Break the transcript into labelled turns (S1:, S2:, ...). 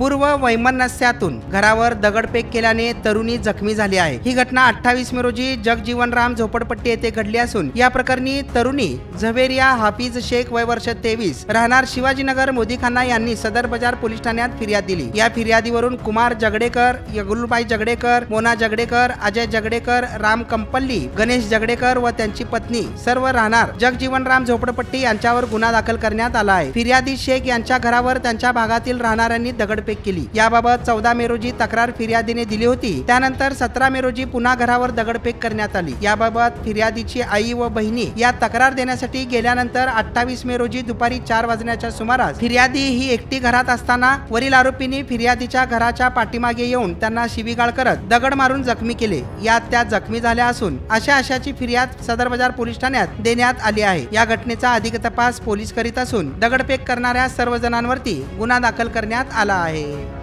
S1: पूर्व वैमनस्यातून घरावर दगडफेक केल्याने तरुणी जखमी झाली आहे. ही घटना अठ्ठावीस मे रोजी जगजीवनराम झोपडपट्टी येथे घडली असून या प्रकरणी तरुणी झवेरिया हाफिज शेख वय वर्ष तेवीस राहणार शिवाजीनगर मोदीखाना यांनी सदर बाजार पोलीस ठाण्यात फिर्याद दिली. या फिर्यादीवरून कुमार जगडेकर यगुलबाई जगडेकर मोना जगडेकर अजय जगडेकर राम कंपल्ली गणेश जगडेकर व त्यांची पत्नी सर्व राहणार जगजीवनराम झोपडपट्टी यांच्यावर गुन्हा दाखल करण्यात आला आहे. फिर्यादी शेख यांच्या घरावर त्यांच्या भागातील राहणाऱ्यांनी दगडफेक केली. याबाबत चौदा मे रोजी तक्रार फिर्यादीने दिली होती. त्यानंतर सतरा मे रोजी पुन्हा घरावर दगडफेक करण्यात आली. याबाबत फिर्यादीची आई व बहिणी या तक्रार देण्यासाठी गेल्यानंतर अठ्ठावीस मे रोजी दुपारी चार वाजण्याच्या सुमारास फिर्यादी ही एकटी घरात असताना वरील आरोपींनी फिर्यादीच्या घराच्या पाठीमागे येऊन त्यांना शिवीगाळ करत दगड मारून जखमी केले. यात त्या जखमी झाल्या असून अशा अशाची फिर्याद सदर बाजार पोलीस ठाण्यात देण्यात आली आहे. या घटनेचा अधिक तपास पोलीस करीत असून दगडफेक करणाऱ्या सर्व जणांवरती गुन्हा दाखल करण्यात आला आहे. Bye.